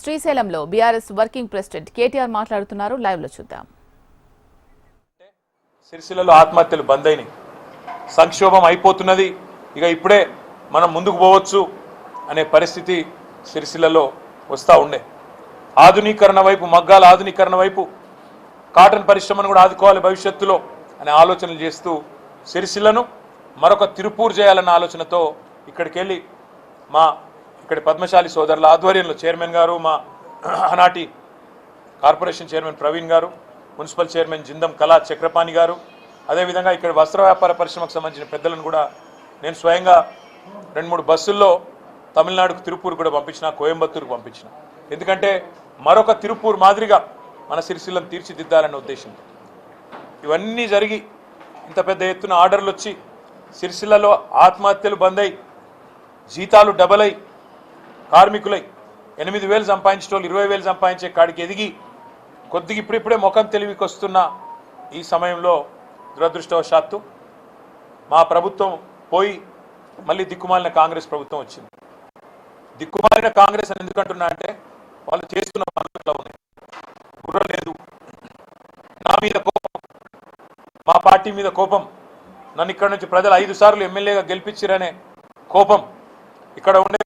శ్రీశైలంలో BRS working president KTR మాట్లాడుతున్నారు. లైవ్లో చూద్దాం. సిరిసిల్లలో ఆత్మహత్యలు బంద్ అయినాయి. సంక్షోభం అయిపోతున్నది. ఇక ఇప్పుడే మనం ముందుకు పోవచ్చు అనే పరిస్థితి సిరిసిల్లలో వస్తూ ఉండే. ఆధునీకరణ వైపు మగ్గాల ఆధునీకరణ వైపు కాటన్ పరిశ్రమను కూడా ఆదుకోవాలి భవిష్యత్తులో అనే ఆలోచనలు చేస్తూ సిరిసిల్లను మరొక తిరుపూర్ చేయాలన్న ఆలోచనతో ఇక్కడికి వెళ్ళి మా ఇక్కడ పద్మశాలి సోదరుల ఆధ్వర్యంలో చైర్మన్ గారు మా ఆనాటి కార్పొరేషన్ చైర్మన్ ప్రవీణ్ గారు మున్సిపల్ చైర్మన్ జిందం కళా చక్రపాణి గారు. అదేవిధంగా ఇక్కడ వస్త్ర వ్యాపార పరిశ్రమకు సంబంధించిన పెద్దలను కూడా నేను స్వయంగా రెండు మూడు బస్సుల్లో తమిళనాడుకు తిరుపూర్ కూడా పంపించిన కోయంబత్తూరుకు పంపించిన. ఎందుకంటే మరొక తిరుపూర్ మాదిరిగా మన సిరిసిల్లను తీర్చిదిద్దాలన్న ఉద్దేశంతో. ఇవన్నీ జరిగి ఇంత పెద్ద ఎత్తున ఆర్డర్లు వచ్చి సిరిసిల్లలో ఆత్మహత్యలు బంద్ అయి జీతాలు డబల్ అయి కార్మికులై ఎనిమిది వేలు సంపాదించే వాళ్ళు ఇరవై వేలు సంపాదించే కాడికి ఎదిగి కొద్దిగా ఇప్పుడిప్పుడే ముఖం తెలివికి వస్తున్న ఈ సమయంలో దురదృష్టవశాత్తు మా ప్రభుత్వం పోయి మళ్ళీ దిక్కుమాలిన కాంగ్రెస్ ప్రభుత్వం వచ్చింది. దిక్కుమాలిన కాంగ్రెస్ అని ఎందుకంటున్నా అంటే వాళ్ళు చేస్తున్న పనులు ఉన్నాయి. గుర్ర లేదు. నా మీద కోపం మా పార్టీ మీద కోపం నన్ను ఇక్కడ నుంచి ప్రజలు ఐదు సార్లు ఎమ్మెల్యేగా గెలిపించారనే కోపం ఇక్కడ ఉండే